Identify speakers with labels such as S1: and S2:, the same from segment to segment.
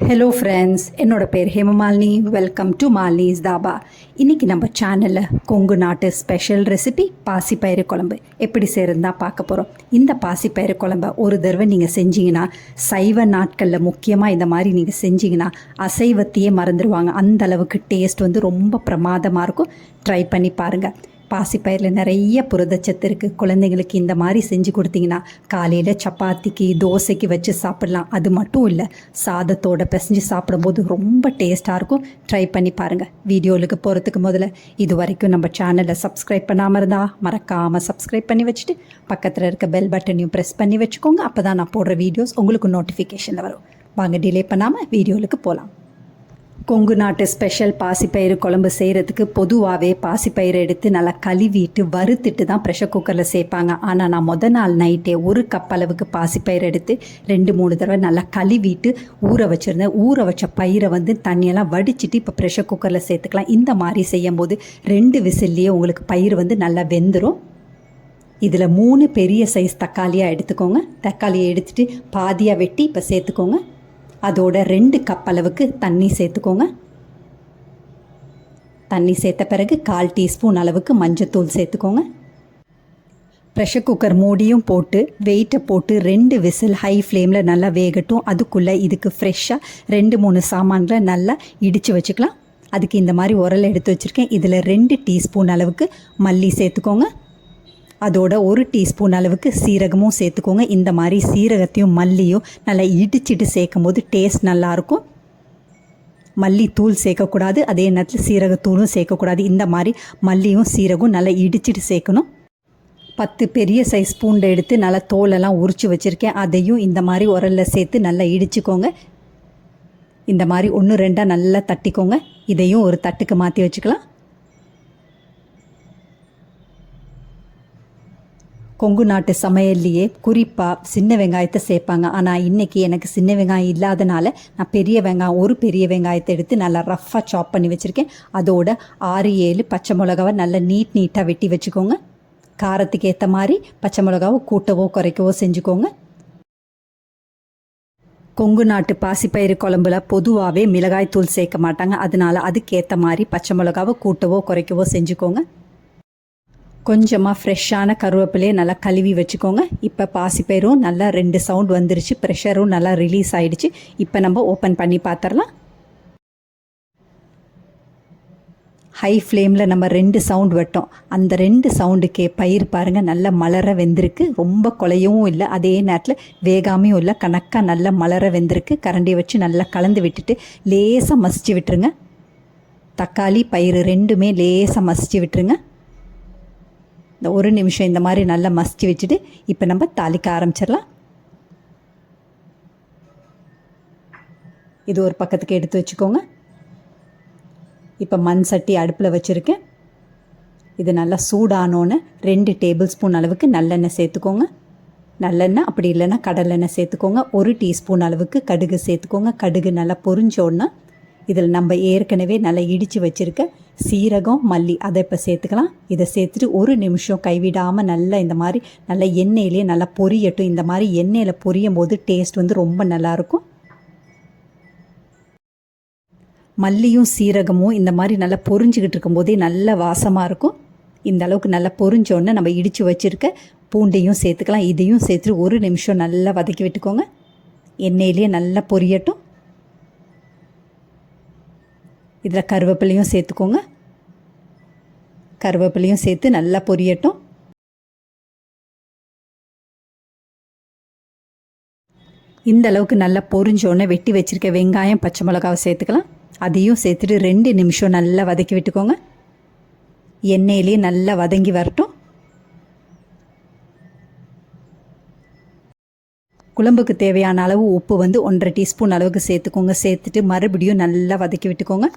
S1: Hello friends என்னோட பேர் Hemamalini. Welcome to Malini's dhaba இன்றைக்கி நம்ம சேனலில் கொங்கு நாட்டு ஸ்பெஷல் ரெசிபி பாசிப்பயிறு குழம்பு எப்படி செய்கிறதுனா பார்க்க போகிறோம் இந்த பாசிப்பயிறு குழம்ப ஒரு தடவை நீங்கள் செஞ்சீங்கன்னா சைவ நாட்களில் முக்கியமாக இந்த மாதிரி நீங்கள் செஞ்சீங்கன்னா அசைவத்தையே மறந்துடுவாங்க. அந்த அளவுக்கு டேஸ்ட் வந்து ரொம்ப பிரமாதமாக இருக்கும். ட்ரை பண்ணி பாருங்கள் பாசிப்பயிரில் நிறைய புரதச்சத்து இருக்குது குழந்தைங்களுக்கு இந்த மாதிரி செஞ்சு கொடுத்தீங்கன்னா காலையில் சப்பாத்திக்கு தோசைக்கு வச்சு சாப்பிட்லாம். அது மட்டும் இல்லை சாதத்தோட பிசைஞ்சு சாப்பிடும்போது ரொம்ப டேஸ்ட்டாக இருக்கும். ட்ரை பண்ணி பாருங்கள் வீடியோவுக்கு போகிறதுக்கு முதல்ல இது வரைக்கும் நம்ம சேனலை சப்ஸ்கிரைப் பண்ணாமல் இருந்தால் மறக்காமல் சப்ஸ்கிரைப் பண்ணி வச்சுட்டு பக்கத்தில் இருக்க பெல் பட்டனையும் ப்ரெஸ் பண்ணி வச்சுக்கோங்க. அப்போ தான் நான் போடுற வீடியோஸ் உங்களுக்கு நோட்டிஃபிகேஷனில் வரும். வாங்க டிலே பண்ணாமல் வீடியோவுக்கு போகலாம் கொங்கு நாட்டு ஸ்பெஷல் பாசிப்பயிறு குழம்பு செய்கிறதுக்கு பொதுவாகவே பாசிப்பயிறு எடுத்து நல்லா கழுவிட்டு வறுத்துட்டு தான் ப்ரெஷர் குக்கரில் சேர்ப்பாங்க ஆனால் நான் முத நாள் நைட்டே ஒரு கப் அளவுக்கு பாசிப்பயிறு எடுத்து ரெண்டு மூணு தடவை நல்லா கழுவிட்டு ஊற வச்சுருந்தேன். ஊற வச்ச பயிரை வந்து தண்ணியெல்லாம் வடிச்சிட்டு இப்போ ப்ரெஷர் குக்கரில் சேர்த்துக்கலாம். இந்த மாதிரி செய்யும் போது ரெண்டு விசில்லையே உங்களுக்கு பயிர் வந்து நல்லா வெந்துடும் இதில் மூணு பெரிய சைஸ் தக்காளியாக எடுத்துக்கோங்க. தக்காளியை எடுத்துகிட்டு பாதியாக வெட்டி இப்போ சேர்த்துக்கோங்க. அதோட ரெண்டு கப் அளவுக்கு தண்ணி சேர்த்துக்கோங்க. தண்ணி சேர்த்த பிறகு கால் டீஸ்பூன் அளவுக்கு மஞ்சத்தூள் சேர்த்துக்கோங்க. ப்ரெஷர் குக்கர் மூடியும் போட்டு வெயிட்டை போட்டு ரெண்டு விசில் ஹை ஃப்ளேமில் நல்லா வேகட்டும். அதுக்குள்ளே இதுக்கு ஃப்ரெஷ்ஷாக ரெண்டு மூணு சாமான்களை நல்லா இடித்து வச்சுக்கலாம். அதுக்கு இந்த மாதிரி உரல் எடுத்து வச்சுருக்கேன். இதில் ரெண்டு டீஸ்பூன் அளவுக்கு மல்லி சேர்த்துக்கோங்க. அதோட ஒரு டீஸ்பூன் அளவுக்கு சீரகமும் சேர்த்துக்கோங்க. இந்த மாதிரி சீரகத்தையும் மல்லியும் நல்லா இடிச்சிட்டு சேர்க்கும் போது டேஸ்ட் நல்லாயிருக்கும். மல்லி தூள் சேர்க்கக்கூடாது அதே நேரத்தில் சீரகத்தூளும் சேர்க்கக்கூடாது. இந்த மாதிரி மல்லியும் சீரகம் நல்லா இடிச்சிட்டு சேர்க்கணும். பத்து பெரிய சைஸ் பூண்டை எடுத்து நல்லா தோலெல்லாம் உரித்து வச்சுருக்கேன். அதையும் இந்த மாதிரி உரலில் சேர்த்து நல்லா இடிச்சுக்கோங்க. இந்த மாதிரி ஒன்று ரெண்டாக நல்லா தட்டிக்கோங்க. இதையும் ஒரு தட்டுக்கு மாற்றி வச்சுக்கலாம். கொங்கு நாட்டு சமையல்லையே குறிப்பாக சின்ன வெங்காயத்தை சேர்ப்பாங்க. ஆனால் இன்றைக்கி எனக்கு சின்ன வெங்காயம் இல்லாதனால நான் பெரிய வெங்காயம் ஒரு பெரிய வெங்காயத்தை எடுத்து நல்லா ரஃப்பாக சாப் பண்ணி வச்சுருக்கேன். அதோட ஆறு ஏழு பச்சை மிளகாவை நல்லா நீட் நீட்டாக வெட்டி வச்சுக்கோங்க. காரத்துக்கு ஏற்ற மாதிரி பச்சை மிளகாவை கூட்டவோ குறைக்கவோ செஞ்சுக்கோங்க. கொங்கு நாட்டு பாசிப்பயிறு குழம்புல பொதுவாகவே மிளகாய் தூள் சேர்க்க மாட்டாங்க. அதனால அதுக்கேற்ற மாதிரி பச்சை மிளகாவை கூட்டவோ குறைக்கவோ செஞ்சுக்கோங்க. கொஞ்சமாக ஃப்ரெஷ்ஷான கருவேப்பிலையை நல்லா கழுவி வச்சுக்கோங்க. இப்போ பாசிப்பயிரும் நல்லா ரெண்டு சவுண்ட் வந்துருச்சு. ப்ரெஷரும் நல்லா ரிலீஸ் ஆகிடுச்சு இப்போ நம்ம ஓப்பன் பண்ணி பார்த்துடலாம் ஹை ஃப்ளேமில் நம்ம ரெண்டு சவுண்ட் வட்டோம். அந்த ரெண்டு சவுண்டுக்கே பயிர் பாருங்கள் நல்லா மலர வெந்திருக்கு. ரொம்ப குலையவும் இல்லை. அதே நேரத்தில் வேகாமையும் இல்லை. கணக்காக நல்லா மலர வெந்திருக்கு. கரண்டியை வச்சு நல்லா கலந்து விட்டுட்டு லேசாக மசிச்சு விட்டுருங்க. தக்காளி பயிர் ரெண்டுமே லேசாக மசிச்சு விட்டுருங்க. இந்த ஒரு நிமிஷம் இந்த மாதிரி நல்லா மசிச்சு வச்சுட்டு இப்போ நம்ம தாளிக்க ஆரம்பிச்சிடலாம். இது ஒரு பக்கத்துக்கு எடுத்து வச்சுக்கோங்க. இப்போ மண் சட்டி அடுப்பில் வச்சுருக்கேன். இது நல்லா சூடானோன்னு ரெண்டு டேபிள் ஸ்பூன் அளவுக்கு நல்லெண்ணெய் சேர்த்துக்கோங்க. நல்லெண்ணெய் அப்படி இல்லைன்னா கடலெண்ணெய் சேர்த்துக்கோங்க. ஒரு டீஸ்பூன் அளவுக்கு கடுகு சேர்த்துக்கோங்க. கடுகு நல்லா பொரிஞ்சோன்னா இதில் நம்ம ஏற்கனவே நல்லா இடித்து வச்சுருக்க சீரகம் மல்லி அதை இப்போ சேர்த்துக்கலாம். இதை சேர்த்துட்டு ஒரு நிமிஷம் கைவிடாமல் நல்லா இந்த மாதிரி நல்லா எண்ணெயிலே நல்லா பொரியட்டும். இந்த மாதிரி எண்ணெயில் பொரியும் போது டேஸ்ட் வந்து ரொம்ப நல்லாயிருக்கும் மல்லியும் சீரகமும் இந்த மாதிரி நல்லா பொரிஞ்சிக்கிட்டு இருக்கும்போதே நல்ல வாசமாக இருக்கும். இந்த அளவுக்கு நல்லா பொரிஞ்சோடனே நம்ம இடித்து வச்சுருக்க பூண்டையும் சேர்த்துக்கலாம். இதையும் சேர்த்துட்டு ஒரு நிமிஷம் நல்லா வதக்கி விட்டுக்கோங்க. எண்ணெயிலேயே நல்லா பொரியட்டும். இதில் கருவேப்பிலையும் சேர்த்துக்கோங்க. கருவேப்பிலையும் சேர்த்து நல்லா பொரியட்டும். இந்த அளவுக்கு நல்லா பொரிஞ்சோடனே வெட்டி வச்சுருக்க வெங்காயம் பச்சை மிளகாவை சேர்த்துக்கலாம். அதையும் சேர்த்துட்டு ரெண்டு நிமிஷம் நல்லா வதக்கி விட்டுக்கோங்க. எண்ணெயிலேயே நல்லா வதங்கி வரட்டும். குழம்புக்கு தேவையான அளவு உப்பு வந்து ஒன்றரை டீஸ்பூன் அளவுக்கு சேர்த்துக்கோங்க. சேர்த்துட்டு மறுபடியும் நல்லா வதக்கி விட்டுக்கோங்க.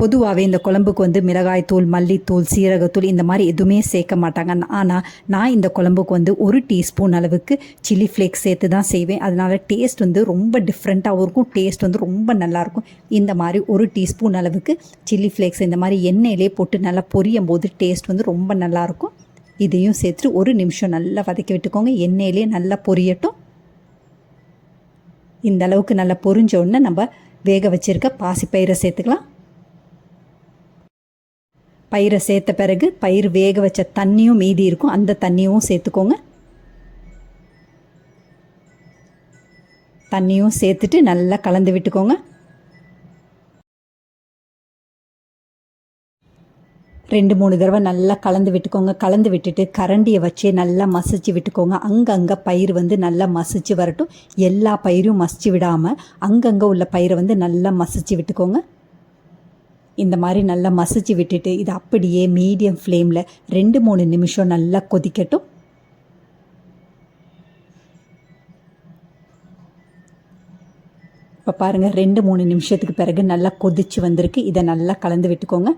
S1: பொதுவாகவே இந்த குழம்புக்கு வந்து மிளகாய்த்தூள் மல்லித்தூள் சீரகத்தூள் இந்த மாதிரி எதுவுமே சேர்க்க மாட்டாங்க. ஆனால் நான் இந்த குழம்புக்கு வந்து ஒரு டீஸ்பூன் அளவுக்கு சில்லி ஃப்ளேக்ஸ் சேர்த்து தான் செய்வேன். அதனால் டேஸ்ட் வந்து ரொம்ப டிஃப்ரெண்ட்டாகவும் இருக்கும். டேஸ்ட் வந்து ரொம்ப நல்லாயிருக்கும் இந்த மாதிரி ஒரு டீஸ்பூன் அளவுக்கு சில்லி ஃப்ளேக்ஸ் இந்த மாதிரி எண்ணெயிலே போட்டு நல்லா பொரியும் போது டேஸ்ட் வந்து ரொம்ப நல்லாயிருக்கும் இதையும் சேர்த்துட்டு ஒரு நிமிஷம் நல்லா வதக்கி விட்டுக்கோங்க. எண்ணெயிலே நல்லா பொரியட்டும். இந்த அளவுக்கு நல்லா பொரிஞ்ச உடனே நம்ம வேக வச்சிருக்க பாசிப்பயிரை சேர்த்துக்கலாம். பயிரை சேர்த்த பிறகு பயிர் வேக வச்ச தண்ணியும் மீதி இருக்கும். அந்த தண்ணியும் சேர்த்துக்கோங்க. தண்ணியும் சேர்த்துட்டு நல்லா கலந்து விட்டுக்கோங்க. ரெண்டு மூணு தடவை நல்லா கலந்து விட்டுக்கோங்க. கலந்து விட்டுட்டு கரண்டியை வச்சே நல்லா மசிச்சு விட்டுக்கோங்க. அங்கங்கே பயிர் வந்து நல்லா மசிச்சு வரட்டும். எல்லா பயிரும் மசிச்சு விடாமல் அங்கங்கே உள்ள பயிரை வந்து நல்லா மசிச்சு விட்டுக்கோங்க. இந்த மாதிரி நல்லா மசிச்சு விட்டுட்டு இது அப்படியே மீடியம் ஃப்ளேமில் ரெண்டு மூணு நிமிஷம் நல்லா கொதிக்கட்டும். இப்போ பாருங்கள் ரெண்டு மூணு நிமிஷத்துக்கு பிறகு நல்லா கொதிச்சு வந்திருக்கு. இதை நல்லா கலந்து விட்டுக்கோங்க.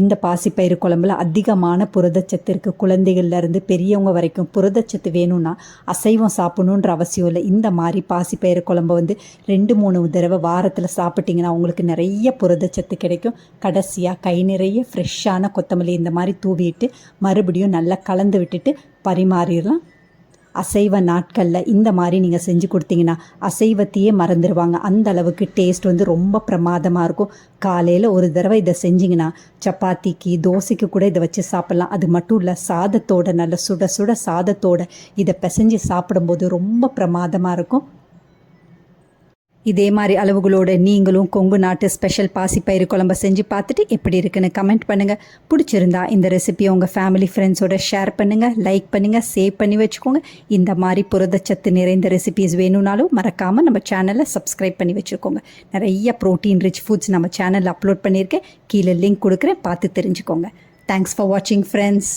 S1: இந்த பாசிப்பயிறு குழம்புல அதிகமான புரதச்சத்து இருக்குது குழந்தைகள்லேருந்து பெரியவங்க வரைக்கும் புரதச்சத்து வேணும்னா அசைவம் சாப்பிடணுன்ற அவசியம் இல்லை. இந்த மாதிரி பாசிப்பயிறு குழம்பு வந்து ரெண்டு மூணு தடவை வாரத்தில் சாப்பிட்டிங்கன்னா உங்களுக்கு நிறைய புரதச்சத்து கிடைக்கும். கடைசியாக கை நிறைய ஃப்ரெஷ்ஷான கொத்தமல்லி இந்த மாதிரி தூவிட்டு மறுபடியும் நல்லா கலந்து விட்டுட்டு பரிமாறிடலாம். அசைவ நாட்களில் இந்த மாதிரி நீங்கள் செஞ்சு கொடுத்தீங்கன்னா அசைவத்தையே மறந்துடுவாங்க அந்த அளவுக்கு டேஸ்ட் வந்து ரொம்ப பிரமாதமாக இருக்கும். காலையில் ஒரு தடவை இதை செஞ்சிங்கன்னா சப்பாத்திக்கு தோசைக்கு கூட இதை வச்சு சாப்பிட்லாம். அது மட்டும் இல்லை சாதத்தோட நல்ல சுட சுட சாதத்தோட இதை பிசைஞ்சு சாப்பிடும்போது ரொம்ப பிரமாதமாக இருக்கும். இதே மாதிரி அளவுகளோட நீங்களும் கொங்கு நாட்டு ஸ்பெஷல் பாசிப்பயிறு குழம்ப செஞ்சு பார்த்துட்டு எப்படி இருக்குன்னு கமெண்ட் பண்ணுங்கள் பிடிச்சிருந்தா இந்த ரெசிபியை உங்கள் ஃபேமிலி ஃப்ரெண்ட்ஸோட ஷேர் பண்ணுங்கள் லைக் பண்ணுங்கள் சேவ் பண்ணி வச்சுக்கோங்க. இந்த மாதிரி புரதச்சத்து நிறைந்த ரெசிபிஸ் வேணும்னாலும் மறக்காமல் நம்ம சேனலை சப்ஸ்கிரைப் பண்ணி வச்சுக்கோங்க. நிறைய ப்ரோட்டீன் ரிச் ஃபுட்ஸ் நம்ம சேனலில் அப்லோட் பண்ணியிருக்கேன். கீழே லிங்க் கொடுக்குறேன் பார்த்து தெரிஞ்சுக்கோங்க. தேங்க்ஸ் ஃபார் வாட்சிங் ஃப்ரெண்ட்ஸ்